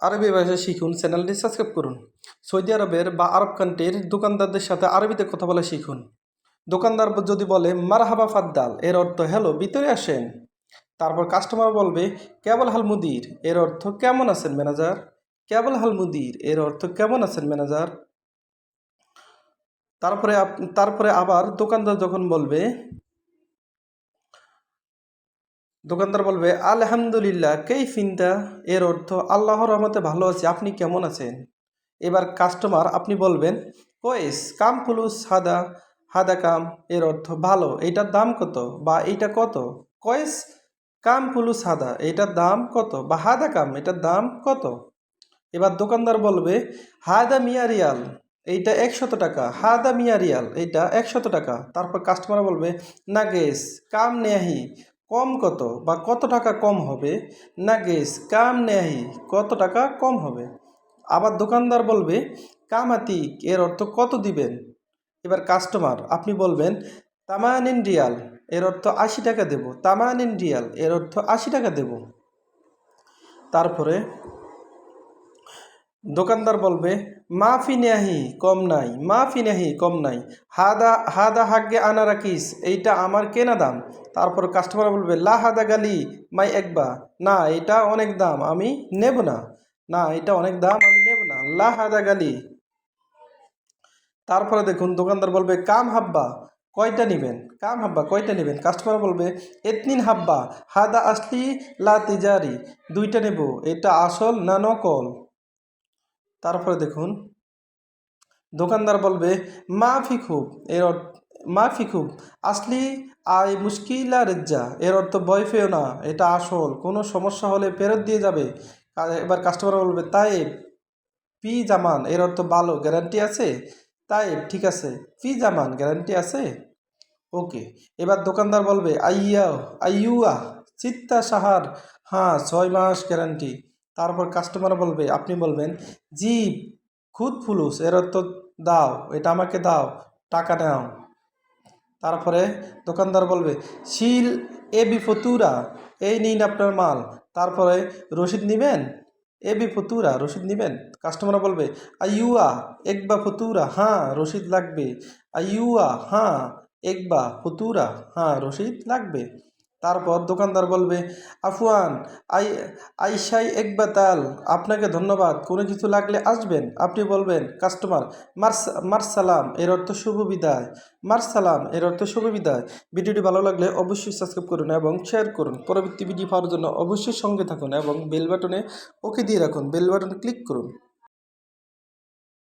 আরবি ভাষা শিখুন, চ্যানেলটি সাবস্ক্রাইব করুন। সৌদি আরবের বা আরব কান্ট্রির দোকানদারদের সাথে আরবিতে কথা বলা শিখুন। দোকানদার যদি বলে, মারহাবা ফাদ্দাল এর অর্থ, হ্যালো, ভিতরে আসেন তারপর কাস্টমার বলবে, কেবল হাল মুদির এর অর্থ, কেমন আছেন ম্যানেজার কেবল হাল মুদির এর অর্থ, কেমন আছেন ম্যানেজার তারপরে তারপরে আবার দোকানদার যখন বলবে দোকানদার বলবে, আলহামদুলিল্লাহ কেই ফিনতা এর অর্থ, আল্লাহর রহমতে ভালো আছি, আপনি কেমন আছেন? এবার কাস্টমার আপনি বলবেন, কয়েস, কাম ফুলুস, হাদা হাদা কাম। এর অর্থ, ভালো, এইটার দাম কত বা এইটা কত? কয়েস, কাম ফুলুস, হাদা, এইটার দাম কত বা হাদা কাম এটার দাম কত? এবার দোকানদার বলবে, হাদা মিয়া রিয়াল, এইটা একশত টাকা। হাদা মিয়া রিয়াল, এইটা একশত টাকা। তারপর কাস্টমার বলবে না গেস কাম নেহি কম কত বা কত টাকা কম হবে? না গেস, কাম নেহি কত টাকা কম হবে? আবার দোকানদার বলবে কামাতি এর অর্থ কত দিবেন? এবার কাস্টমার আপনি বলবেন তামানিন রিয়াল এর অর্থ আশি টাকা দেব। তামানিন রিয়াল এর অর্থ আশি টাকা দেব। তারপরে দোকানদার বলবে, মাফি নেহি, কম নাই, মাফি নেহি, কম নাই। হাদা হাদা হাগ্গে আনা রাখিস, এইটা আমার কেনা দাম। তারপর কাস্টমার বলবে, লা হাদা গালি, মাই একবা। না, এটা অনেক দাম, আমি নেব না। না, এটা অনেক দাম, আমি নেব না। লা হাদা গালি। তারপরে দেখুন, দোকানদার বলবে, কাম হাব্বা, কয়টা নেবেন? কাম হাব্বা, কয়টা নেবেন? কাস্টমার বলবে, এতনিন হাব্বা, হাদা আসলি লা তিজারি, দুইটা নেব, এটা আসল না নকল? তারপরে দেখুন। দোকানদার বলবে, মাফি খুব। এর অর্থ, মাফি খুব। আসলি আই মুশকিলা রেজ্জা। এর অর্থ, ভয় পেও না, এটা আসল। কোনো সমস্যা হলে ফেরত দিয়ে যাবে। এবার কাস্টমার বলবে তাই পি জামান। এর অর্থ, ভালো গ্যারান্টি আছে? তাই ঠিক আছে। পি জামান গ্যারান্টি আছে? ওকে। এবার দোকানদার বলবে আইয়া আইয়ুয়া, চিত্তা সাহার। হ্যাঁ ছয় মাস গ্যারান্টি তারপর কাস্টমার বলবে, আপনি বলবেন, জি, খুদ ফুলুস, এর অর্থ দাও, এটা আমাকে দাও, টাকা নাও। তারপরে দোকানদার বলবে, শিল এ বি ফতুরা, এই নিন আপনার মাল। তারপরে রসিদ নিবেন? এ বি ফতুরা রসিদ নেবেন? কাস্টমার বলবে, আইয়ুয়া, একবা ফতুরা হ্যাঁ রসিদ লাগবে। আইয়ুয়া হ্যাঁ একবা ফতুরা হ্যাঁ রসিদ লাগবে। তারপর দোকানদার বলবে, আফওয়ান, আই আইসাই একবা তাল আপনাকে ধন্যবাদ, কোনো কিছু লাগলে আসবেন। আপনি বলবেন, কাস্টমার, মার্স, মার্সালাম, এর অর্থ শুভ বিদায়, মার্সালাম, এর অর্থ শুভ বিদায়। ভিডিওটি ভালো লাগলে অবশ্যই সাবস্ক্রাইব করুন এবং শেয়ার করুন। পরবর্তী ভিডিও পাওয়ার জন্য অবশ্যই সঙ্গে থাকুন এবং বেল বাটনে ওকে দিয়ে রাখুন। বেল বাটনে ক্লিক করুন।